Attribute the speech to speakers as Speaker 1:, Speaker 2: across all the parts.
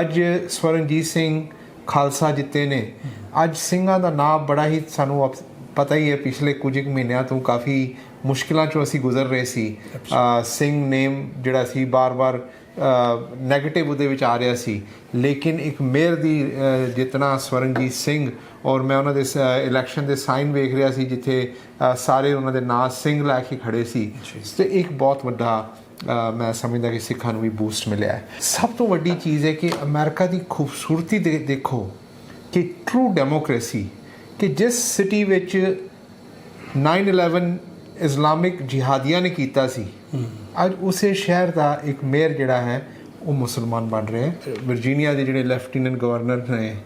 Speaker 1: ਅੱਜ ਸਵਰਨਜੀਤ ਸਿੰਘ ਖਾਲਸਾ ਜਿੱਤੇ ਨੇ। ਅੱਜ ਸਿੰਘਾਂ ਦਾ ਨਾਮ ਬੜਾ ਹੀ ਸਾਨੂੰ ਪਤਾ ਹੀ ਹੈ ਪਿਛਲੇ ਕੁਝ ਮਹੀਨਿਆਂ ਤੋਂ ਕਾਫੀ ਮੁਸ਼ਕਿਲਾਂ ਚੋਂ ਅਸੀਂ ਗੁਜ਼ਰ ਰਹੇ ਸੀ। ਸਿੰਘ ਨੇਮ ਜਿਹੜਾ ਸੀ ਬਾਰ-ਬਾਰ ਨੈਗੇਟਿਵ ਉਹਦੇ ਵਿੱਚ ਆ ਰਿਹਾ ਸੀ। ਲੇਕਿਨ ਇੱਕ ਮੇਅਰ ਦੀ ਜਿਤਨਾ ਸਵਰਨਜੀਤ ਸਿੰਘ ਔਰ ਮੈਂ ਉਹਨਾਂ ਦੇ ਇਲੈਕਸ਼ਨ ਦੇ ਸਾਈਨ ਵੇਖ ਰਿਹਾ ਸੀ ਜਿੱਥੇ ਸਾਰੇ ਉਹਨਾਂ ਦੇ ਨਾਂ ਸਿੰਘ ਲੈ ਕੇ ਖੜੇ ਸੀ। ਤੇ ਇੱਕ ਬਹੁਤ ਵੱਡਾ ਮੈਂ ਸਮਝਦਾ ਕਿ ਸਿੱਖਾਂ ਨੂੰ ਵੀ ਬੂਸਟ ਮਿਲਿਆ ਹੈ। ਸਭ ਤੋਂ ਵੱਡੀ ਚੀਜ਼ ਹੈ ਕਿ ਅਮਰੀਕਾ ਦੀ ਖੂਬਸੂਰਤੀ ਦੇ ਦੇਖੋ ਕਿ ਟਰੂ ਡੈਮੋਕ੍ਰੇਸੀ ਕਿ ਜਿਸ ਸਿਟੀ ਵਿੱਚ 9/11 ਇਸਲਾਮਿਕ ਜਿਹਾਦੀਆਂ ਨੇ ਕੀਤਾ ਸੀ ਅੱਜ ਉਸੇ ਸ਼ਹਿਰ ਦਾ ਇੱਕ ਮੇਅਰ ਜਿਹੜਾ ਹੈ ਉਹ ਮੁਸਲਮਾਨ ਬਣ ਰਿਹਾ ਹੈ। ਵਰਜੀਨੀਆ ਦੇ ਜਿਹੜੇ ਲੈਫਟੀਨੈਂਟ ਗਵਰਨਰ ਨੇ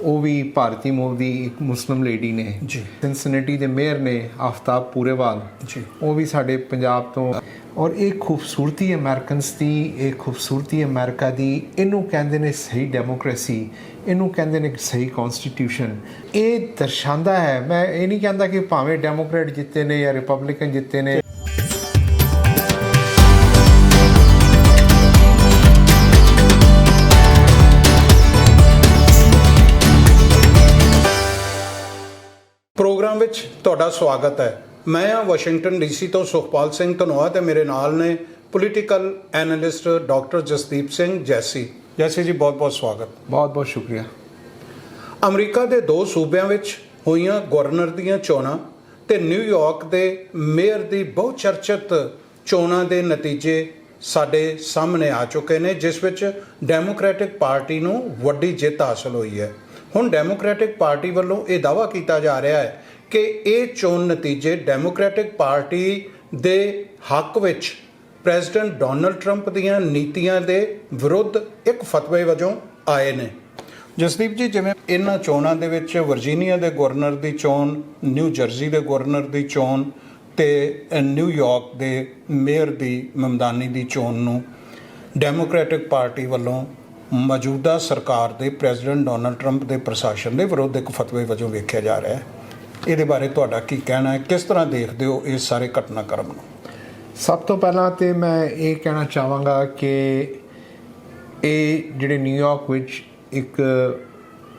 Speaker 1: ਉਹ ਵੀ ਭਾਰਤੀ ਮੂਲ ਦੀ ਇੱਕ ਮੁਸਲਮ ਲੇਡੀ ਨੇ।
Speaker 2: ਜੀ।
Speaker 1: ਸਿਨਸਿਨੇਟੀ ਦੇ ਮੇਅਰ ਨੇ ਆਫਤਾਬ ਪੂਰੇਵਾਲ।
Speaker 2: ਜੀ।
Speaker 1: ਉਹ ਵੀ ਸਾਡੇ ਪੰਜਾਬ ਤੋਂ ਔਰ ਇਹ ਖੂਬਸੂਰਤੀ ਅਮਰੀਕਨਸ ਦੀ, ਇਹ ਖੂਬਸੂਰਤੀ ਅਮਰੀਕਾ ਦੀ, ਇਹਨੂੰ ਕਹਿੰਦੇ ਨੇ ਸਹੀ ਡੈਮੋਕ੍ਰੇਸੀ, ਇਹਨੂੰ ਕਹਿੰਦੇ ਨੇ ਸਹੀ ਕਨਸਟੀਟਿਊਸ਼ਨ ਇਹ ਦਰਸਾਉਂਦਾ ਹੈ, ਮੈਂ ਇਹ ਨਹੀਂ ਕਹਿੰਦਾ ਕਿ ਭਾਵੇਂ ਡੈਮੋਕ੍ਰੇਟ ਜਿੱਤੇ ਨੇ ਜਾਂ ਰਿਪਬਲਿਕਨ ਜਿੱਤੇ ਨੇ।
Speaker 2: ਪ੍ਰੋਗਰਾਮ ਵਿੱਚ ਤੁਹਾਡਾ ਸਵਾਗਤ ਹੈ। ਮੈਂ ਆ ਵਾਸ਼ਿੰਗਟਨ ਡੀਸੀ ਤੋਂ ਸੁਖਪਾਲ ਸਿੰਘ ਧਨੋਆ ਤੇ ਮੇਰੇ ਨਾਲ ਨੇ political analyst doctor Jasdeep Singh Jassi. Jassi ji ਬਹੁਤ ਬਹੁਤ ਸਵਾਗਤ।
Speaker 1: ਬਹੁਤ ਬਹੁਤ ਸ਼ੁਕਰੀਆ।
Speaker 2: ਅਮਰੀਕਾ ਦੇ ਦੋ ਸੂਬਿਆਂ ਵਿੱਚ ਹੋਈਆਂ ਗਵਰਨਰ ਦੀਆਂ ਚੋਣਾਂ ਤੇ ਨਿਊਯਾਰਕ ਦੇ ਮੇਅਰ ਦੀ ਬਹੁ ਚਰਚਿਤ ਚੋਣਾਂ ਦੇ ਨਤੀਜੇ ਸਾਡੇ ਸਾਹਮਣੇ ਆ ਚੁੱਕੇ ਨੇ ਜਿਸ ਵਿੱਚ ਡੈਮੋਕ੍ਰੈਟਿਕ ਪਾਰਟੀ ਨੂੰ ਵੱਡੀ ਜਿੱਤ ਹਾਸਲ ਹੋਈ ਹੈ। ਹੁਣ ਡੈਮੋਕ੍ਰੈਟਿਕ ਪਾਰਟੀ ਵੱਲੋਂ ਇਹ ਦਾਅਵਾ ਕੀਤਾ ਜਾ ਰਿਹਾ ਹੈ ਕਿ ਇਹ ਚੋਣ ਨਤੀਜੇ ਡੈਮੋਕ੍ਰੈਟਿਕ ਪਾਰਟੀ ਦੇ ਹੱਕ ਵਿੱਚ ਪ੍ਰੈਜ਼ੀਡੈਂਟ ਡੋਨਲਡ ਟਰੰਪ ਦੀਆਂ ਨੀਤੀਆਂ ਦੇ ਵਿਰੁੱਧ ਇੱਕ ਫਤਵੇ ਵਜੋਂ ਆਏ ਨੇ। ਜਸਦੀਪ ਜੀ ਜਿਵੇਂ ਇਹਨਾਂ ਚੋਣਾਂ ਦੇ ਵਿੱਚ ਵਰਜੀਨੀਆ ਦੇ ਗਵਰਨਰ ਦੀ ਚੋਣ ਨਿਊ ਜਰਸੀ ਦੇ ਗਵਰਨਰ ਦੀ ਚੋਣ ਤੇ ਅ, ਨਿਊਯਾਰਕ ਦੇ ਮੇਅਰ ਦੀ ਮਮਦਾਨੀ ਦੀ ਚੋਣ ਨੂੰ ਡੈਮੋਕ੍ਰੈਟਿਕ ਪਾਰਟੀ ਵੱਲੋਂ ਮੌਜੂਦਾ ਸਰਕਾਰ ਦੇ ਪ੍ਰੈਜ਼ੀਡੈਂਟ ਡੋਨਲਡ ਟਰੰਪ ਦੇ ਪ੍ਰਸ਼ਾਸਨ ਦੇ ਵਿਰੁੱਧ ਇੱਕ ਫਤਵੇ ਵਜੋਂ ਵੇਖਿਆ ਜਾ ਰਿਹਾ ਹੈ। ਇਹਦੇ ਬਾਰੇ ਤੁਹਾਡਾ ਕੀ ਕਹਿਣਾ ਹੈ? ਕਿਸ ਤਰ੍ਹਾਂ ਦੇਖਦੇ ਹੋ ਇਸ ਸਾਰੇ ਘਟਨਾਕ੍ਰਮ ਨੂੰ?
Speaker 1: ਸਭ ਤੋਂ ਪਹਿਲਾਂ ਤੇ ਮੈਂ ਇਹ ਕਹਿਣਾ ਚਾਹਾਂਗਾ ਕਿ ਇਹ ਜਿਹੜੇ ਨਿਊਯਾਰਕ ਵਿੱਚ ਇੱਕ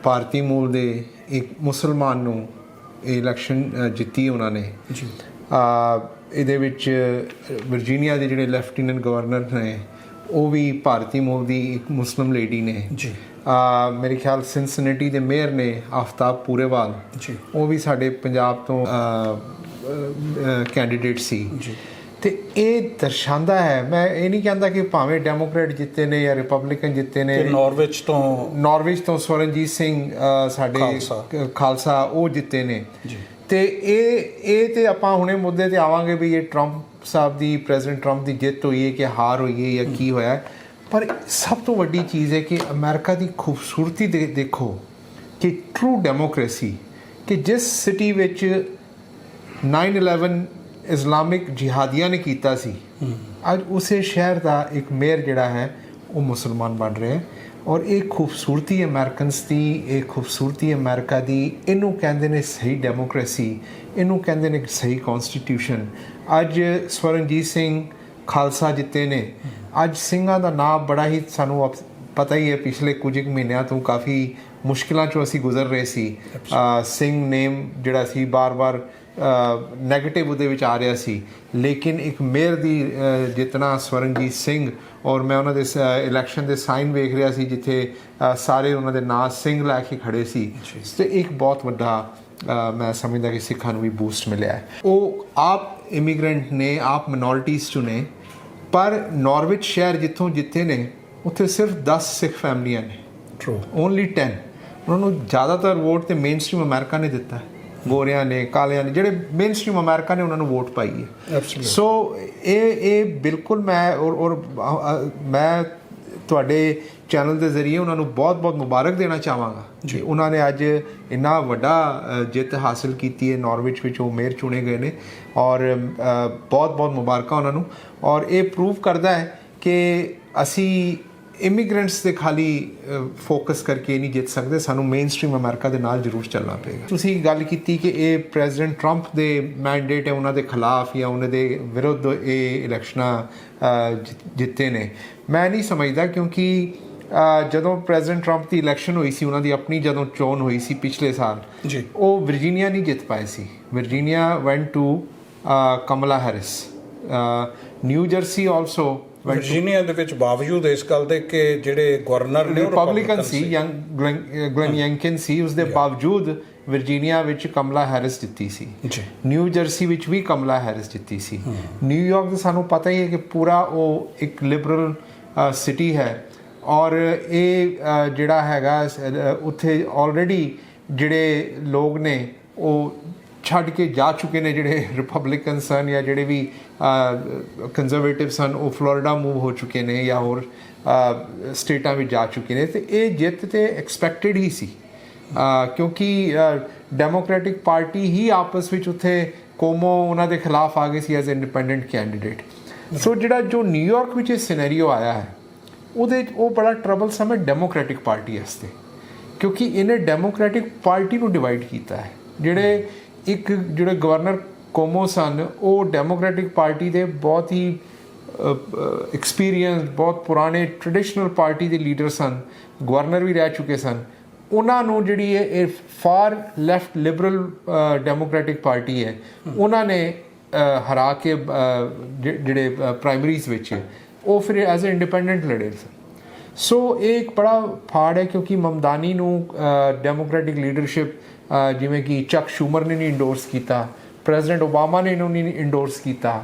Speaker 1: ਭਾਰਤੀ ਮੂਲ ਦੇ ਇੱਕ ਮੁਸਲਮਾਨ ਨੂੰ ਇਹ ਇਲੈਕਸ਼ਨ ਜਿੱਤੀ ਉਹਨਾਂ ਨੇ।
Speaker 2: ਜੀ।
Speaker 1: ਆ ਇਹਦੇ ਵਿੱਚ ਵਰਜੀਨੀਆ ਦੇ ਜਿਹੜੇ ਲੈਫਟੀਨੈਂਟ ਗਵਰਨਰ ਨੇ ਉਹ ਵੀ ਭਾਰਤੀ ਮੂਲ ਦੀ ਇੱਕ ਮੁਸਲਮ ਲੇਡੀ ਨੇ।
Speaker 2: ਜੀ।
Speaker 1: ਮੇਰੇ ਖਿਆਲ ਸਿਨਸਿਨੇਟੀ ਦੇ ਮੇਅਰ ਨੇ ਆਫਤਾਬ ਪੂਰੇਵਾਲ।
Speaker 2: ਜੀ।
Speaker 1: ਉਹ ਵੀ ਸਾਡੇ ਪੰਜਾਬ ਤੋਂ ਕੈਂਡੀਡੇਟ ਸੀ।
Speaker 2: ਜੀ।
Speaker 1: ਤੇ ਇਹ ਦਰਸਾਉਂਦਾ ਹੈ ਮੈਂ ਇਹ ਨਹੀਂ ਕਹਿੰਦਾ ਕਿ ਭਾਵੇਂ ਡੈਮੋਕ੍ਰੇਟ ਜਿੱਤੇ ਨੇ ਜਾਂ ਰਿਪਬਲਿਕਨ ਜਿੱਤੇ ਨੇ।
Speaker 2: ਤੇ ਨਾਰਵੇਜ ਤੋਂ
Speaker 1: ਨਾਰਵੇਜ ਤੋਂ ਸਵਰਨਜੀਤ ਸਿੰਘ ਸਾਡੇ
Speaker 2: ਖਾਲਸਾ।
Speaker 1: ਉਹ ਜਿੱਤੇ ਨੇ।
Speaker 2: ਜੀ।
Speaker 1: ਤੇ ਇਹ ਇਹ ਤੇ ਆਪਾਂ ਹੁਣੇ ਮੁੱਦੇ ਤੇ ਆਵਾਂਗੇ ਵੀ ਇਹ ਟਰੰਪ ਸਾਹਿਬ ਦੀ ਪ੍ਰੈਜ਼ੀਡੈਂਟ ਟਰੰਪ ਦੀ ਜਿੱਤ ਹੋਈ ਹੈ ਕਿ ਹਾਰ ਹੋਈ ਹੈ ਜਾਂ ਕੀ ਹੋਇਆ। ਹੈ। ਪਰ ਸਭ ਤੋਂ ਵੱਡੀ ਚੀਜ਼ ਹੈ ਕਿ ਅਮਰੀਕਾ ਦੀ ਖੂਬਸੂਰਤੀ ਦੇ ਦੇਖੋ ਕਿ ਟਰੂ ਡੈਮੋਕ੍ਰੇਸੀ ਕਿ ਜਿਸ ਸਿਟੀ ਵਿੱਚ 9/11 ਇਸਲਾਮਿਕ ਜਿਹਾਦੀਆਂ ਨੇ ਕੀਤਾ ਸੀ, ਅੱਜ ਉਸੇ ਸ਼ਹਿਰ ਦਾ ਇੱਕ ਮੇਅਰ ਜਿਹੜਾ ਹੈ, ਉਹ ਮੁਸਲਮਾਨ ਬਣ ਰਿਹਾ ਹੈ ਔਰ ਇਹ ਖੂਬਸੂਰਤੀ ਅਮਰੀਕਨਸ ਦੀ, ਇਹ ਖੂਬਸੂਰਤੀ ਅਮਰੀਕਾ ਦੀ, ਇਹਨੂੰ ਕਹਿੰਦੇ ਨੇ ਸਹੀ ਡੈਮੋਕ੍ਰੇਸੀ ਇਹਨੂੰ ਕਹਿੰਦੇ ਨੇ ਸਹੀ ਕਨਸਟੀਟਿਊਸ਼ਨ ਅੱਜ ਸਵਰਨਜੀਤ ਸਿੰਘ ਖਾਲਸਾ ਜਿੱਤੇ ਨੇ ਅੱਜ ਸਿੰਘਾਂ ਦਾ ਨਾਮ ਬੜਾ ਹੀ ਸਾਨੂੰ ਪਤਾ ਹੀ ਹੈ ਪਿਛਲੇ ਕੁਝ ਕੁ ਮਹੀਨਿਆਂ ਤੋਂ ਕਾਫੀ ਮੁਸ਼ਕਿਲਾਂ ਚੋਂ ਅਸੀਂ ਗੁਜ਼ਰ ਰਹੇ ਸੀ। ਸਿੰਘ ਨੇਮ ਜਿਹੜਾ ਸੀ ਬਾਰ-ਬਾਰ ਨੈਗੇਟਿਵ ਉਹਦੇ ਵਿੱਚ ਆ ਰਿਹਾ ਸੀ। ਲੇਕਿਨ ਇੱਕ ਮੇਅਰ ਦੀ ਜਿਤਨਾ ਸਵਰਨਜੀਤ ਸਿੰਘ ਔਰ ਮੈਂ ਉਹਨਾਂ ਦੇ ਇਲੈਕਸ਼ਨ ਦੇ ਸਾਈਨ ਵੇਖ ਰਿਹਾ ਸੀ ਜਿੱਥੇ ਸਾਰੇ ਉਹਨਾਂ ਦੇ ਨਾਂ ਸਿੰਘ ਲੈ ਕੇ ਖੜੇ ਸੀ। ਤੇ ਇੱਕ ਬਹੁਤ ਵੱਡਾ ਮੈਂ ਸਮਝਦਾ ਕਿ ਸਿੱਖਾਂ ਨੂੰ ਵੀ ਬੂਸਟ ਮਿਲਿਆ ਹੈ। ਉਹ ਆਪ ਇਮੀਗ੍ਰੈਂਟ ਨੇ ਆਪ ਮਿਨੋਰਟੀਜ਼ ਚੋਂ ਨੇ ਪਰ ਨਾਰਵਿਚ ਸ਼ਹਿਰ ਜਿੱਥੋਂ ਜਿੱਥੇ ਨੇ ਉੱਥੇ ਸਿਰਫ 10 ਸਿੱਖ ਫੈਮਲੀਆਂ ਨੇ।
Speaker 2: ਟਰੂ
Speaker 1: ਓਨਲੀ 10 ਉਹਨਾਂ ਨੂੰ ਜ਼ਿਆਦਾਤਰ ਵੋਟ ਤੇ ਮੇਨਸਟ੍ਰੀਮ ਅਮਰੀਕਾ ਨੇ ਦਿੱਤਾ। ਹੈ ਗੋਰਿਆਂ ਨੇ ਕਾਲਿਆਂ ਨੇ ਜਿਹੜੇ ਮੇਨਸਟ੍ਰੀਮ ਅਮਰੀਕਾ ਨੇ ਉਹਨਾਂ ਨੂੰ ਵੋਟ ਪਾਈ ਹੈ. ਸੋ ਇਹ ਇਹ ਬਿਲਕੁਲ ਮੈਂ ਔਰ ਔਰ ਮੈਂ ਤੁਹਾਡੇ ਚੈਨਲ ਦੇ ਜ਼ਰੀਏ ਉਹਨਾਂ ਨੂੰ ਬਹੁਤ-ਬਹੁਤ ਮੁਬਾਰਕ ਦੇਣਾ ਚਾਹਾਂਗਾ। ਜੀ। ਉਹਨਾਂ ਨੇ ਅੱਜ ਇੰਨਾ ਵੱਡਾ ਜਿੱਤ ਹਾਸਲ ਕੀਤੀ ਹੈ ਨਾਰਵਿਚ ਵਿੱਚ ਉਹ ਮੇਅਰ ਚੁਣੇ ਗਏ ਨੇ। ਔਰ ਬਹੁਤ-ਬਹੁਤ ਮੁਬਾਰਕਾਂ ਉਹਨਾਂ ਨੂੰ। ਔਰ ਇਹ ਪ੍ਰੂਵ ਕਰਦਾ ਹੈ ਕਿ ਅਸੀਂ ਇਮੀਗ੍ਰੈਂਟਸ ਦੇ ਖਾਲੀ ਫੋਕਸ ਕਰਕੇ ਨਹੀਂ ਜਿੱਤ ਸਕਦੇ। ਸਾਨੂੰ ਮੇਨਸਟ੍ਰੀਮ ਅਮਰੀਕਾ ਦੇ ਨਾਲ ਜ਼ਰੂਰ ਚੱਲਣਾ ਪਏਗਾ। ਤੁਸੀਂ ਗੱਲ ਕੀਤੀ ਕਿ ਇਹ ਪ੍ਰੈਜ਼ੀਡੈਂਟ ਟਰੰਪ ਦੇ ਮੈਂਡੇਟ ਹੈ ਉਹਨਾਂ ਦੇ ਖਿਲਾਫ ਜਾਂ ਉਹਨਾਂ ਦੇ ਵਿਰੁੱਧ ਇਹ ਇਲੈਕਸ਼ਨਾਂ ਜਿੱਤੇ ਨੇ। ਮੈਂ ਨਹੀਂ ਸਮਝਦਾ ਕਿਉਂਕਿ ਜਦੋਂ ਪ੍ਰੈਜ਼ੀਡੈਂਟ ਟਰੰਪ ਦੀ ਇਲੈਕਸ਼ਨ ਹੋਈ ਸੀ ਉਹਨਾਂ ਦੀ ਆਪਣੀ ਜਦੋਂ ਚੋਣ ਹੋਈ ਸੀ ਪਿਛਲੇ ਸਾਲ
Speaker 2: ਜੀ।
Speaker 1: ਉਹ ਵਰਜੀਨੀਆ ਨਹੀਂ ਜਿੱਤ ਪਾਏ ਸੀ। Virginia went to Kamala Harris New Jersey also
Speaker 2: Virginia ਦੇ ਵਿੱਚ ਬਾਵਜੂਦ ਇਸ ਗੱਲ ਦੇ ਕਿ ਜਿਹੜੇ ਗਵਰਨਰ ਨੇ
Speaker 1: ਰਿਪਬਲਿਕਨ ਸੀ ਯੰਗ ਗਲਨ ਯੈਂਕਿਨ ਸੀ ਉਸ ਦੇ ਬਾਵਜੂਦ ਵਰਜੀਨੀਆ ਵਿੱਚ ਕਮਲਾ ਹੈਰਿਸ ਜਿੱਤੀ ਸੀ।
Speaker 2: ਜੀ।
Speaker 1: ਨਿਊ ਜਰਸੀ ਵਿੱਚ ਵੀ ਕਮਲਾ ਹੈਰਿਸ ਜਿੱਤੀ ਸੀ। ਨਿਊਯਾਰਕ ਦਾ ਸਾਨੂੰ ਪਤਾ ਹੀ ਹੈ ਕਿ ਪੂਰਾ ਉਹ ਇੱਕ ਲਿਬਰਲ ਸਿਟੀ ਹੈ। ਔਰ ਇਹ ਜਿਹੜਾ ਹੈਗਾ ਉੱਥੇ ਆਲਰੇਡੀ ਜਿਹੜੇ ਲੋਕ ਨੇ ਉਹ ਛੱਡ ਕੇ ਜਾ ਚੁੱਕੇ ਨੇ ਜਿਹੜੇ ਰਿਪਬਲਿਕਨ ਸਨ ਜਾਂ ਜਿਹੜੇ ਵੀ ਕੰਜ਼ਰਵੇਟਿਵ ਸਨ ਉਹ ਫਲੋਰੀਡਾ ਮੂਵ ਹੋ ਚੁੱਕੇ ਨੇ ਜਾਂ ਹੋਰ ਸਟੇਟਾਂ ਵਿੱਚ ਜਾ ਚੁੱਕੇ ਨੇ। ਤੇ ਇਹ ਜਿੱਤ ਤੇ ਐਕਸਪੈਕਟਡ ਹੀ ਸੀ। ਕਿਉਂਕਿ ਡੈਮੋਕ੍ਰੈਟਿਕ ਪਾਰਟੀ ਹੀ ਆਪਸ ਵਿੱਚ ਉੱਥੇ ਕੋਮੋ ਉਹਨਾਂ ਦੇ ਖਿਲਾਫ ਆ ਗਈ ਸੀ ਐਜ਼ ਇੰਡੀਪੈਂਡੈਂਟ ਕੈਂਡੀਡੇਟ ਸੋ ਜਿਹੜਾ ਜੋ ਨਿਊਯਾਰਕ ਵਿੱਚ ਇਹ ਸਿਨੈਰੀਓ ਆਇਆ ਹੈ ਉਹਦੇ ਉਹ ਬੜਾ ਟਰਬਲਸਮ ਹੈ ਡੈਮੋਕ੍ਰੈਟਿਕ ਪਾਰਟੀ ਵਾਸਤੇ। ਕਿਉਂਕਿ ਇਹਨੇ ਡੈਮੋਕ੍ਰੈਟਿਕ ਪਾਰਟੀ ਨੂੰ ਡਿਵਾਈਡ ਕੀਤਾ ਹੈ। ਜਿਹੜੇ ਇੱਕ ਜਿਹੜੇ ਗਵਰਨਰ ਕੋਮੋ ਸਨ ਉਹ ਡੈਮੋਕ੍ਰੈਟਿਕ ਪਾਰਟੀ ਦੇ ਬਹੁਤ ਹੀ ਐਕਸਪੀਰੀਅੰਸ ਬਹੁਤ ਪੁਰਾਣੇ ਟ੍ਰੈਡੀਸ਼ਨਲ ਪਾਰਟੀ ਦੇ ਲੀਡਰ ਸਨ। ਗਵਰਨਰ ਵੀ ਰਹਿ ਚੁੱਕੇ ਸਨ। ਉਹਨਾਂ ਨੂੰ ਜਿਹੜੀ ਇਹ far left liberal democratic party ਹੈ। ਉਹਨਾਂ ਨੇ ਹਰਾ ਕੇ ਜਿਹੜੇ ਪ੍ਰਾਇਮਰੀਜ਼ ਵਿੱਚ ਉਹ ਫਿਰ ਐਜ਼ ਅ ਇੰਡੀਪੈਂਡੈਂਟ ਲੜੇ ਸਨ ਸੋ ਇਹ ਇੱਕ ਬੜਾ ਫਾੜ ਹੈ ਕਿਉਂਕਿ ਮਮਦਾਨੀ ਨੂੰ ਡੈਮੋਕ੍ਰੈਟਿਕ ਲੀਡਰਸ਼ਿਪ ਜਿਵੇਂ ਕਿ ਚੱਕ ਸ਼ੂਮਰ ਨੇ ਨਹੀਂ ਇੰਡੋਰਸ ਕੀਤਾ ਪ੍ਰੈਜ਼ੀਡੈਂਟ ਓਬਾਮਾ ਨੇ ਇਹਨੂੰ ਨਹੀਂ ਇੰਡੋਰਸ ਕੀਤਾ।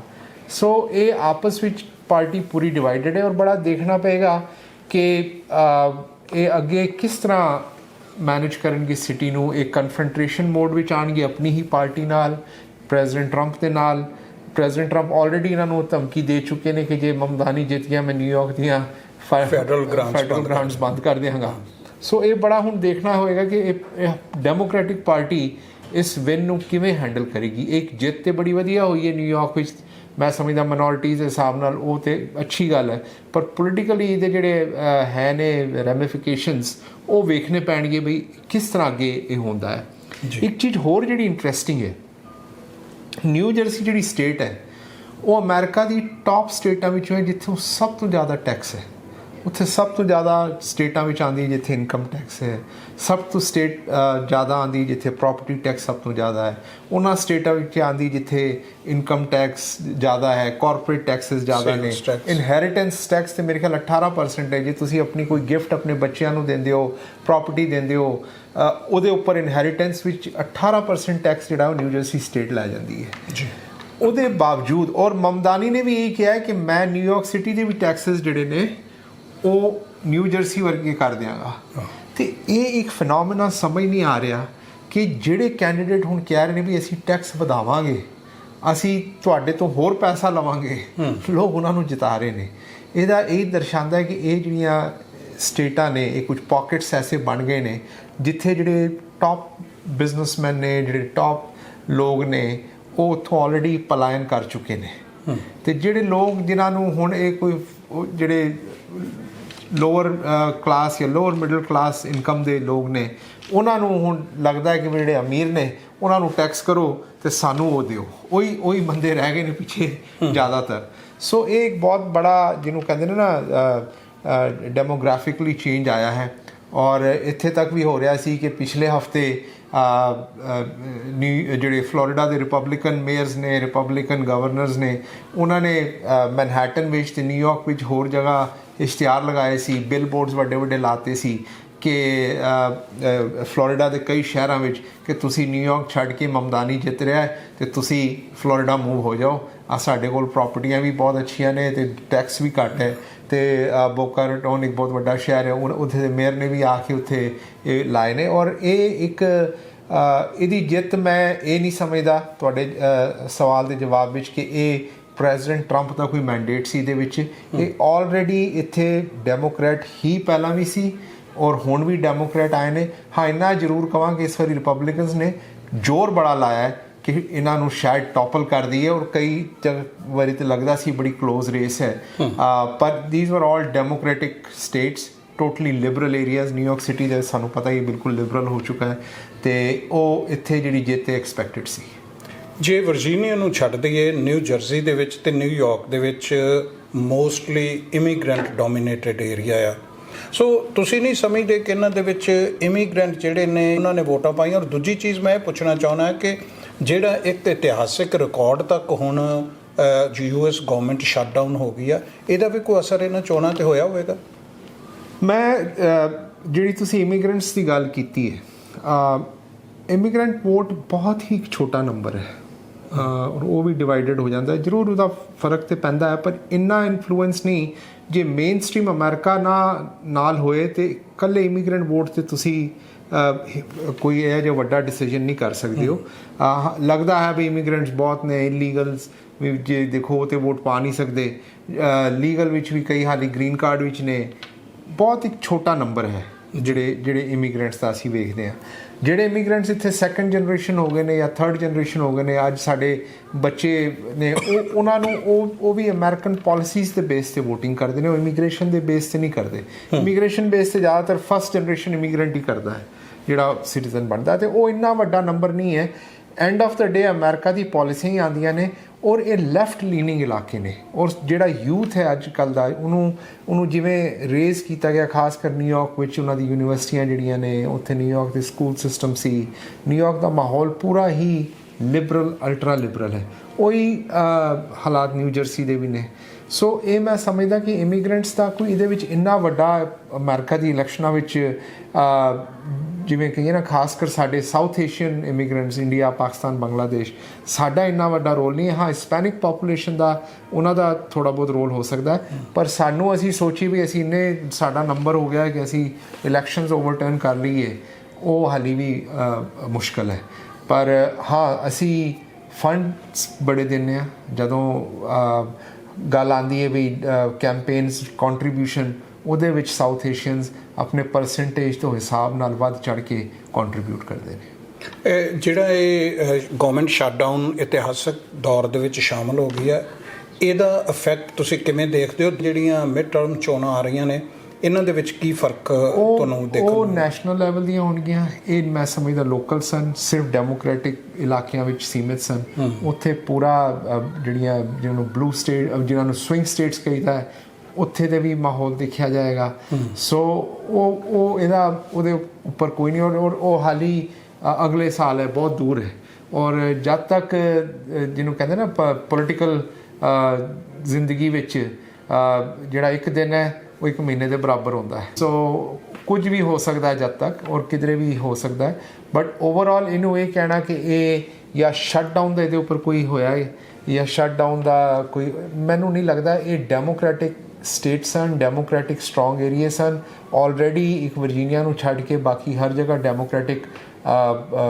Speaker 1: ਸੋ ਇਹ ਆਪਸ ਵਿੱਚ ਪਾਰਟੀ ਪੂਰੀ ਡਿਵਾਈਡਡ ਹੈ ਔਰ ਬੜਾ ਦੇਖਣਾ ਪਏਗਾ ਕਿ ਇਹ ਅੱਗੇ ਕਿਸ ਤਰ੍ਹਾਂ ਮੈਨੇਜ ਕਰਨਗੇ ਸਿਟੀ ਨੂੰ। ਇੱਕ ਕਨਫਰੰਟ੍ਰੇਸ਼ਨ ਮੋਡ ਵਿੱਚ ਆਣਗੇ ਆਪਣੀ ਹੀ ਪਾਰਟੀ ਨਾਲ ਪ੍ਰੈਜ਼ੀਡੈਂਟ ਟਰੰਪ ਦੇ ਨਾਲ। ਪ੍ਰੈਜ਼ੀਡੈਂਟ ਟਰੰਪ ਆਲਰੇਡੀ ਇਹਨਾਂ ਨੂੰ ਧਮਕੀ ਦੇ ਚੁੱਕੇ ਨੇ ਕਿ ਜੇ ਮਮਦਾਨੀ ਜਿੱਤ ਗਿਆ ਮੈਂ ਨਿਊਯਾਰਕ ਦੀਆਂ
Speaker 2: Federal grants
Speaker 1: ਫੈਡਰਲ ਗ੍ਰਾਂਟਸ ਬੰਦ ਕਰ ਦਿਆਂਗਾ। ਸੋ ਇਹ ਬੜਾ ਹੁਣ ਦੇਖਣਾ ਹੋਏਗਾ ਕਿ ਇਹ ਡੈਮੋਕ੍ਰੈਟਿਕ ਪਾਰਟੀ ਇਸ ਵਿਨ ਨੂੰ ਕਿਵੇਂ ਹੈਂਡਲ ਕਰੇਗੀ। ਇੱਕ ਜਿੱਤ ਤੇ ਬੜੀ ਵਧੀਆ ਹੋਈ ਹੈ ਨਿਊਯਾਰਕ ਵਿੱਚ। ਮੈਂ ਸਮਝਦਾ ਮਿਨੋਰਟੀਜ਼ ਦੇ ਹਿਸਾਬ ਨਾਲ ਉਹ ਤੇ ਅੱਛੀ ਗੱਲ ਹੈ। ਪਰ ਪੋਲੀਟੀਕਲੀ ਇਹਦੇ ਜਿਹੜੇ ਹੈ ਨੇ ਰੈਮਿਫਿਕੇਸ਼ਨਸ ਉਹ ਵੇਖਣੇ ਪੈਣਗੇ ਬਈ ਕਿਸ ਤਰ੍ਹਾਂ ਅੱਗੇ ਇਹ ਹੁੰਦਾ ਹੈ। ਇੱਕ ਚੀਜ਼ ਹੋਰ ਜਿਹੜੀ ਇੰਟਰਸਟਿੰਗ ਹੈ ਨਿਊ ਜਰਸੀ ਜਿਹੜੀ ਸਟੇਟ ਹੈ, ਉਹ ਅਮਰੀਕਾ ਦੀ ਟਾਪ ਸਟੇਟਾਂ ਵਿੱਚੋਂ ਹੈ, ਜਿੱਥੋਂ ਸਭ ਤੋਂ ਜ਼ਿਆਦਾ ਟੈਕਸ ਹੈ। ਉੱਥੇ ਸਭ ਤੋਂ ਜ਼ਿਆਦਾ ਸਟੇਟਾਂ ਵਿੱਚ ਆਉਂਦੀ ਹੈ ਜਿੱਥੇ ਇਨਕਮ ਟੈਕਸ ਹੈ। ਸਭ ਤੋਂ ਸਟੇਟ ਜ਼ਿਆਦਾ ਆਉਂਦੀ ਜਿੱਥੇ ਪ੍ਰਾਪਰਟੀ ਟੈਕਸ ਸਭ ਤੋਂ ਜ਼ਿਆਦਾ ਹੈ। ਉਹਨਾਂ ਸਟੇਟਾਂ ਵਿੱਚ ਆਉਂਦੀ ਜਿੱਥੇ ਇਨਕਮ ਟੈਕਸ ਜ਼ਿਆਦਾ ਹੈ ਕਾਰਪੋਰੇਟ ਟੈਕਸਸ ਜ਼ਿਆਦਾ ਨੇ। ਇਨਹੈਰੀਟੈਂਸ ਟੈਕਸ ਤੇ ਮੇਰੇ ਖਿਆਲ 18% ਹੈ। ਜੇ ਤੁਸੀਂ ਆਪਣੀ ਕੋਈ ਗਿਫਟ ਆਪਣੇ ਬੱਚਿਆਂ ਨੂੰ ਦਿੰਦੇ ਹੋ ਪ੍ਰਾਪਰਟੀ ਦਿੰਦੇ ਹੋ ਉਹਦੇ ਉੱਪਰ ਇਨਹੈਰੀਟੈਂਸ ਵਿੱਚ 18% ਟੈਕਸ ਜਿਹੜਾ ਉਹ ਨਿਊ ਜਰਸੀ ਸਟੇਟ ਲੈ ਜਾਂਦੀ ਹੈ।
Speaker 2: ਜੀ।
Speaker 1: ਉਹਦੇ ਬਾਵਜੂਦ ਔਰ ਮਮਦਾਨੀ ਨੇ ਵੀ ਇਹ ਕਿਹਾ ਹੈ ਕਿ ਮੈਂ ਨਿਊਯਾਰਕ ਸਿਟੀ ਦੇ ਵੀ ਟੈਕਸਸ ਜਿਹੜੇ ਨੇ ਉਹ ਨਿਊ ਜਰਸੀ ਵਰਗੇ ਕਰ ਦਿਆਂਗਾ। ਤੇ ਇਹ ਇੱਕ ਫੀਨੋਮੀਨਾ ਸਮਝ ਨਹੀਂ ਆ ਰਿਹਾ ਕਿ ਜਿਹੜੇ ਕੈਂਡੀਡੇਟ ਹੁਣ ਕਹਿ ਰਹੇ ਨੇ ਵੀ ਅਸੀਂ ਟੈਕਸ ਵਧਾਵਾਂਗੇ ਅਸੀਂ ਤੁਹਾਡੇ ਤੋਂ ਹੋਰ ਪੈਸਾ ਲਵਾਂਗੇ ਲੋਕ ਉਹਨਾਂ ਨੂੰ ਜਿਤਾ ਰਹੇ ਨੇ। ਇਹਦਾ ਇਹ ਦਰਸਾਉਂਦਾ ਹੈ ਕਿ ਇਹ ਜਿਹੜੀਆਂ ਸਟੇਟਾਂ ਨੇ ਇਹ ਕੁਝ ਪਾਕਟਸ ਐਸੇ ਬਣ ਗਏ ਨੇ ਜਿੱਥੇ ਜਿਹੜੇ ਟਾਪ ਬਿਜ਼ਨਸਮੈਨ ਨੇ ਜਿਹੜੇ ਟਾਪ ਲੋਕ ਨੇ ਉਹ ਉੱਥੋਂ ਆਲਰੇਡੀ ਪਲਾਇਨ ਕਰ ਚੁੱਕੇ ਨੇ। ਤੇ ਜਿਹੜੇ ਲੋਕ ਜਿਨ੍ਹਾਂ ਨੂੰ ਹੁਣ ਇਹ ਕੋਈ ਜਿਹੜੇ ਲੋਅਰ ਕਲਾਸ ਜਾਂ ਲੋਅਰ ਮਿਡਲ ਕਲਾਸ ਇਨਕਮ ਦੇ ਲੋਕ ਨੇ ਉਹਨਾਂ ਨੂੰ ਹੁਣ ਲੱਗਦਾ ਹੈ ਕਿ ਜਿਹੜੇ ਅਮੀਰ ਨੇ ਉਹਨਾਂ ਨੂੰ ਟੈਕਸ ਕਰੋ ਤੇ ਸਾਨੂੰ ਉਹ ਦਿਓ। ਉਹੀ ਉਹੀ ਬੰਦੇ ਰਹਿ ਗਏ ਨੇ ਪਿੱਛੇ ਜ਼ਿਆਦਾਤਰ। ਸੋ ਇਹ ਇੱਕ ਬਹੁਤ ਬੜਾ ਜਿਹਨੂੰ ਕਹਿੰਦੇ ਨੇ ਨਾ ਡੈਮੋਗ੍ਰਾਫਿਕਲੀ ਚੇਂਜ ਆਇਆ ਹੈ। ਔਰ ਇੱਥੇ ਤੱਕ ਵੀ ਹੋ ਰਿਹਾ ਸੀ ਕਿ ਪਿਛਲੇ ਹਫ਼ਤੇ ਨਿਊ ਜਿਹੜੇ ਫਲੋਰੀਡਾ ਦੇ ਰਿਪਬਲਿਕਨ ਮੇਅਰਸ ਨੇ ਰਿਪਬਲਿਕਨ ਗਵਰਨਰਸ ਨੇ ਉਹਨਾਂ ਨੇ ਮੈਨਹੈਟਨ ਵਿੱਚ ਤੇ ਨਿਊਯਾਰਕ ਵਿੱਚ ਹੋਰ ਜਗ੍ਹਾ ਇਸ਼ਤਿਹਾਰ ਲਗਾਏ ਸੀ ਬਿਲ ਬੋਰਡਸ ਵੱਡੇ ਵੱਡੇ ਲਾਤੇ ਸੀ ਕਿ ਫਲੋਰੀਡਾ ਦੇ ਕਈ ਸ਼ਹਿਰਾਂ ਵਿੱਚ ਕਿ ਤੁਸੀਂ ਨਿਊਯਾਰਕ ਛੱਡ ਕੇ ਮਮਦਾਨੀ ਜਿੱਤ ਰਿਹਾ ਹੈ ਤੇ ਤੁਸੀਂ ਫਲੋਰੀਡਾ ਮੂਵ ਹੋ ਜਾਓ। ਆ ਸਾਡੇ ਕੋਲ ਪ੍ਰਾਪਰਟੀਆਂ ਵੀ ਬਹੁਤ ਅੱਛੀਆਂ ਨੇ ਤੇ ਟੈਕਸ ਵੀ ਘੱਟ ਹੈ ਤੇ ਬੋਕਾ ਰਟੋਨ ਇੱਕ ਬਹੁਤ ਵੱਡਾ ਸ਼ਹਿਰ ਹੈ, ਉਹ- ਉੱਥੇ ਦੇ ਮੇਅਰ ਨੇ ਵੀ ਆ ਕੇ ਉੱਥੇ ਇਹ ਲਾਏ ਨੇ ਔਰ ਇਹ ਇੱਕ ਇਹਦੀ ਜਿੱਤ ਮੈਂ ਇਹ ਨਹੀਂ ਸਮਝਦਾ ਤੁਹਾਡੇ ਸਵਾਲ ਦੇ ਜਵਾਬ ਵਿੱਚ ਕਿ ਇਹ ਪ੍ਰੈਜ਼ੀਡੈਂਟ ਟਰੰਪ ਦਾ ਕੋਈ ਮੈਂਡੇਟ ਸੀ ਇਹਦੇ ਵਿੱਚ ਇਹ ਆਲਰੇਡੀ ਇੱਥੇ ਡੈਮੋਕ੍ਰੈਟ ਹੀ ਪਹਿਲਾਂ ਵੀ ਸੀ ਔਰ ਹੁਣ ਵੀ ਡੈਮੋਕ੍ਰੈਟ ਆਏ ਨੇ। ਹਾਂ ਇੰਨਾ ਜ਼ਰੂਰ ਕਵਾਂਗੇ ਇਸ ਵਾਰੀ ਰਿਪਬਲਿਕਨਸ ਨੇ ਜ਼ੋਰ ਬੜਾ ਲਾਇਆ ਕਿ ਇਹਨਾਂ ਨੂੰ ਸ਼ਾਇਦ ਟੌਪਲ ਕਰ ਦਈਏ ਔਰ ਕਈ ਵਾਰੀ ਤੇ ਲੱਗਦਾ ਸੀ ਬੜੀ ক্লোਜ਼ ਰੇਸ ਹੈ। ਪਰ these were all democratic states totally liberal areas New York city ਦੇ ਸਾਨੂੰ ਪਤਾ ਹੀ ਹੈ ਬਿਲਕੁਲ ਲਿਬਰਲ ਹੋ ਚੁੱਕਾ ਹੈ। ਤੇ ਉਹ ਇੱਥੇ ਜਿਹੜੀ ਜਿੱਤ ਐਕਸਪੈਕਟਡ ਸੀ।
Speaker 2: ਜੇ ਵਰਜੀਨੀਆ ਨੂੰ ਛੱਡ ਦਈਏ, ਨਿਊ ਜਰਸੀ ਦੇ ਵਿੱਚ ਤੇ ਨਿਊਯਾਰਕ ਦੇ ਵਿੱਚ ਮੋਸਟਲੀ ਇਮੀਗ੍ਰੈਂਟ ਡੋਮੀਨੇਟਡ ਏਰੀਆ ਆ। ਸੋ ਤੁਸੀਂ ਨਹੀਂ ਸਮਝਦੇ ਕਿ ਇਹਨਾਂ ਦੇ ਵਿੱਚ ਇਮੀਗ੍ਰੈਂਟ ਜਿਹੜੇ ਨੇ, ਉਹਨਾਂ ਨੇ ਵੋਟਾਂ ਪਾਈਆਂ। ਔਰ ਦੂਜੀ ਚੀਜ਼ ਮੈਂ ਇਹ ਪੁੱਛਣਾ ਚਾਹੁੰਦਾ ਕਿ ਜਿਹੜਾ ਇੱਕ ਇਤਿਹਾਸਿਕ ਰਿਕਾਰਡ ਤੱਕ ਹੁਣ ਯੂਐਸ ਗਵਰਨਮੈਂਟ ਸ਼ਟਡਾਊਨ ਹੋ ਗਈ ਆ, ਇਹਦਾ ਵੀ ਕੋਈ ਅਸਰ ਇਹਨਾਂ ਚੋਣਾਂ ਤੇ ਹੋਇਆ ਹੋਵੇਗਾ?
Speaker 1: ਮੈਂ ਜਿਹੜੀ ਤੁਸੀਂ ਇਮੀਗ੍ਰੈਂਟਸ ਦੀ ਗੱਲ ਕੀਤੀ ਹੈ ਇਮੀਗ੍ਰੈਂਟ ਵੋਟ ਬਹੁਤ ਹੀ ਇੱਕ ਛੋਟਾ ਨੰਬਰ ਹੈ। ਔਰ ਉਹ ਵੀ ਡਿਵਾਈਡਡ ਹੋ ਜਾਂਦਾ ਜ਼ਰੂਰ ਉਹਦਾ ਫ਼ਰਕ ਤੇ ਪੈਂਦਾ ਹੈ ਪਰ ਇੰਨਾ ਇਨਫਲੂਐਂਸ ਨਹੀਂ ਜੇ ਮੇਨ ਸਟ੍ਰੀਮ ਅਮਰੀਕਾ ਨਾ ਨਾਲ ਹੋਏ ਤੇ ਇਕੱਲੇ ਇਮੀਗ੍ਰੈਂਟ ਵੋਟ ਤੇ ਤੁਸੀਂ ਕੋਈ ਇਹ ਜਿਹਾ ਵੱਡਾ ਡਿਸੀਜਨ ਨਹੀਂ ਕਰ ਸਕਦੇ ਹੋ। ਲੱਗਦਾ ਹੈ ਵੀ ਇਮੀਗ੍ਰੈਂਟਸ ਬਹੁਤ ਨੇ ਇਲੀਗਲਸ ਵੀ ਜੇ ਦੇਖੋ ਤੇ ਵੋਟ ਪਾ ਨਹੀਂ ਸਕਦੇ। ਲੀਗਲ ਵਿੱਚ ਵੀ ਕਈ ਹਾਲੀ ਗ੍ਰੀਨ ਕਾਰਡ ਵਿੱਚ ਨੇ। ਬਹੁਤ ਇੱਕ ਛੋਟਾ ਨੰਬਰ ਹੈ ਜਿਹੜੇ ਜਿਹੜੇ ਇਮੀਗ੍ਰੈਂਟਸ ਦਾ ਅਸੀਂ ਵੇਖਦੇ ਹਾਂ। ਜਿਹੜੇ ਇਮੀਗ੍ਰੈਂਟਸ ਇੱਥੇ ਸੈਕੰਡ ਜਨਰੇਸ਼ਨ ਹੋ ਗਏ ਨੇ ਜਾਂ ਥਰਡ ਜਨਰੇਸ਼ਨ ਹੋ ਗਏ ਨੇ ਅੱਜ ਸਾਡੇ ਬੱਚੇ ਨੇ ਉਹ ਉਹਨਾਂ ਨੂੰ ਉਹ ਉਹ ਵੀ ਅਮਰੀਕਨ ਪਾਲਿਸੀਜ਼ ਦੇ ਬੇਸ ਤੇ VOTING ਕਰਦੇ ਨੇ ਉਹ ਇਮੀਗ੍ਰੇਸ਼ਨ ਦੇ ਬੇਸ ਤੇ ਨਹੀਂ ਕਰਦੇ। ਇਮੀਗ੍ਰੇਸ਼ਨ ਬੇਸ ਤੇ ਜ਼ਿਆਦਾਤਰ ਫਸਟ ਜਨਰੇਸ਼ਨ ਇਮੀਗ੍ਰੈਂਟ ਹੀ ਕਰਦਾ ਹੈ ਜਿਹੜਾ ਸਿਟੀਜ਼ਨ ਬਣਦਾ ਤੇ ਉਹ ਇੰਨਾ ਵੱਡਾ ਨੰਬਰ ਨਹੀਂ ਹੈ। End of the day America ਦੀ ਪਾਲਿਸੀਆਂ ਹੀ ਆਉਂਦੀਆਂ ਨੇ। ਔਰ ਇਹ ਲੈਫਟ ਲੀਨਿੰਗ ਇਲਾਕੇ ਨੇ। ਔਰ ਜਿਹੜਾ ਯੂਥ ਹੈ ਅੱਜ ਕੱਲ ਦਾ, ਉਹਨੂੰ ਉਹਨੂੰ ਜਿਵੇਂ ਰੇਜ਼ ਕੀਤਾ ਗਿਆ, ਖਾਸ ਕਰ ਨਿਊਯਾਰਕ ਵਿੱਚ ਉਹਨਾਂ ਦੀ ਯੂਨੀਵਰਸਿਟੀਆਂ ਜਿਹੜੀਆਂ ਨੇ, ਉੱਥੇ ਨਿਊਯਾਰਕ ਦੇ ਸਕੂਲ ਸਿਸਟਮ ਸੀ। ਨਿਊਯਾਰਕ ਦਾ ਮਾਹੌਲ ਪੂਰਾ ਹੀ ਲਿਬਰਲ ਅਲਟਰਾ ਲਿਬਰਲ ਹੈ। ਉਹੀ ਹਾਲਾਤ ਨਿਊ ਜਰਸੀ ਦੇ ਵੀ ਨੇ। ਸੋ ਇਹ ਮੈਂ ਸਮਝਦਾ ਕਿ ਇਮੀਗ੍ਰੈਂਟਸ ਦਾ ਕੋਈ ਇਹਦੇ ਵਿੱਚ ਇੰਨਾ ਵੱਡਾ ਅਮਰੀਕਾ ਦੀ ਇਲੈਕਸ਼ਨਾਂ ਵਿੱਚ ਜਿਵੇਂ ਕਹੀਏ ਨਾ ਖਾਸ ਕਰ ਸਾਡੇ South Asian immigrants India Pakistan Bangladesh ਸਾਡਾ ਇੰਨਾ ਵੱਡਾ ਰੋਲ ਨਹੀਂ ਹੈ। ਹਾਂ ਹਿਸਪੈਨਿਕ ਪੋਪੂਲੇਸ਼ਨ ਦਾ ਉਹਨਾਂ ਦਾ ਥੋੜਾ ਬਹੁਤ ਰੋਲ ਹੋ ਸਕਦਾ ਪਰ ਸਾਨੂੰ ਅਸੀਂ ਸੋਚੀ ਵੀ ਅਸੀਂ ਇੰਨੇ ਸਾਡਾ ਨੰਬਰ ਹੋ ਗਿਆ ਕਿ ਅਸੀਂ ਇਲੈਕਸ਼ਨਸ ਓਵਰਟਰਨ ਕਰ ਲਈਏ ਉਹ ਹਾਲੀ ਵੀ ਅਹ, ਮੁਸ਼ਕਲ ਹੈ। ਪਰ ਹਾਂ ਅਸੀਂ ਫੰਡਸ ਬੜੇ ਦਿੰਨੇ ਆ ਜਦੋਂ ਗੱਲ ਆਂਦੀ ਹੈ ਵੀ ਕੈਂਪੇਨਸ ਕੰਟਰੀਬਿਊਸ਼ਨ ਉਹਦੇ ਵਿੱਚ ਸਾਊਥ ਏਸ਼ੀਅਨਸ ਆਪਣੇ ਪਰਸੈਂਟੇਜ ਤੋਂ ਹਿਸਾਬ ਨਾਲ ਵੱਧ ਚੜ ਕੇ ਕੰਟਰੀਬਿਊਟ ਕਰਦੇ ਨੇ।
Speaker 2: ਜਿਹੜਾ ਇਹ ਗਵਰਨਮੈਂਟ ਸ਼ਟਡਾਊਨ ਇਤਿਹਾਸਕ ਦੌਰ ਦੇ ਵਿੱਚ ਸ਼ਾਮਲ ਹੋ ਗਈ ਹੈ ਇਹਦਾ ਇਫੈਕਟ ਤੁਸੀਂ ਕਿਵੇਂ ਦੇਖਦੇ ਹੋ? ਜਿਹੜੀਆਂ ਮਿਡ ਟਰਮ ਚੋਣਾਂ ਆ ਰਹੀਆਂ ਨੇ ਇਹਨਾਂ ਦੇ ਵਿੱਚ ਕੀ ਫ਼ਰਕ ਤੁਹਾਨੂੰ ਦੇਖਣ
Speaker 1: ਉਹ ਨੈਸ਼ਨਲ ਲੈਵਲ ਦੀਆਂ ਹੋਣਗੀਆਂ। ਇਹ ਮੈਂ ਸਮਝਦਾ ਲੋਕਲ ਸਨ ਸਿਰਫ ਡੈਮੋਕ੍ਰੈਟਿਕ ਇਲਾਕਿਆਂ ਵਿੱਚ ਸੀਮਿਤ ਸਨ। ਉੱਥੇ ਪੂਰਾ ਜਿਹੜੀਆਂ ਜਿਹਨਾਂ ਨੂੰ ਬਲੂ ਸਟੇਟ ਜਿਹਨਾਂ ਨੂੰ ਸਵਿੰਗ ਸਟੇਟਸ ਕਹਿੰਦਾ ਹੈ ਉੱਥੇ ਦੇ ਵੀ ਮਾਹੌਲ ਦੇਖਿਆ ਜਾਏਗਾ। ਸੋ ਉਹ ਉਹ ਇਹਦਾ ਉਹਦੇ ਉੱਪਰ ਕੋਈ ਨਹੀਂ ਔਰ ਉਹ ਹਾਲੀ ਅਗਲੇ ਸਾਲ ਹੈ ਬਹੁਤ ਦੂਰ ਹੈ। ਔਰ ਜਦ ਤੱਕ ਜਿਹਨੂੰ ਕਹਿੰਦੇ ਨਾ ਪੋਲਿਟੀਕਲ ਜ਼ਿੰਦਗੀ ਵਿੱਚ ਜਿਹੜਾ ਇੱਕ ਦਿਨ ਹੈ ਉਹ ਇੱਕ ਮਹੀਨੇ ਦੇ ਬਰਾਬਰ ਹੁੰਦਾ ਹੈ। ਸੋ ਕੁਝ ਵੀ ਹੋ ਸਕਦਾ ਹੈ ਜਦ ਤੱਕ ਔਰ ਕਿਧਰੇ ਵੀ ਹੋ ਸਕਦਾ ਹੈ। ਬਟ ਓਵਰਆਲ ਇਹਨੂੰ ਇਹ ਕਹਿਣਾ ਕਿ ਇਹ ਜਾਂ ਸ਼ਟ ਡਾਊਨ ਦਾ ਇਹਦੇ ਉੱਪਰ ਕੋਈ ਹੋਇਆ ਹੈ ਜਾਂ ਸ਼ਟ ਡਾਊਨ ਦਾ ਕੋਈ ਮੈਨੂੰ ਨਹੀਂ ਲੱਗਦਾ ਇਹ ਡੈਮੋਕ੍ਰੈਟਿਕ ਸਟੇਟਸ ਹਨ ਡੈਮੋਕ੍ਰੈਟਿਕ ਸਟਰੋਂਗ ਏਰੀਆ ਸਨ। ਆਲਰੇਡੀ ਇੱਕ ਵਰਜੀਨੀਆ ਨੂੰ ਛੱਡ ਕੇ ਬਾਕੀ ਹਰ ਜਗ੍ਹਾ ਡੈਮੋਕ੍ਰੈਟਿਕ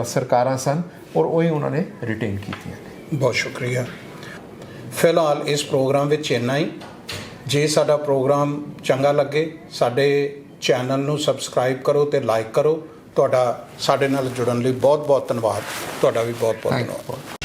Speaker 1: ਸਰਕਾਰਾਂ ਸਨ ਔਰ ਉਹੀ ਉਹਨਾਂ ਨੇ ਰਿਟੇਨ ਕੀਤੀਆਂ
Speaker 2: ਬਹੁਤ ਸ਼ੁਕਰੀਆ। ਫਿਲਹਾਲ ਇਸ ਪ੍ਰੋਗਰਾਮ ਵਿੱਚ ਇੰਨਾ ਹੀ। ਜੇ ਸਾਡਾ ਪ੍ਰੋਗਰਾਮ ਚੰਗਾ ਲੱਗੇ ਸਾਡੇ ਚੈਨਲ ਨੂੰ ਸਬਸਕ੍ਰਾਈਬ ਕਰੋ ਤੇ ਲਾਈਕ ਕਰੋ। ਤੁਹਾਡਾ ਸਾਡੇ ਨਾਲ ਜੁੜਨ ਲਈ ਬਹੁਤ ਬਹੁਤ ਧੰਨਵਾਦ। ਤੁਹਾਡਾ ਵੀ ਬਹੁਤ ਬਹੁਤ ਧੰਨਵਾਦ।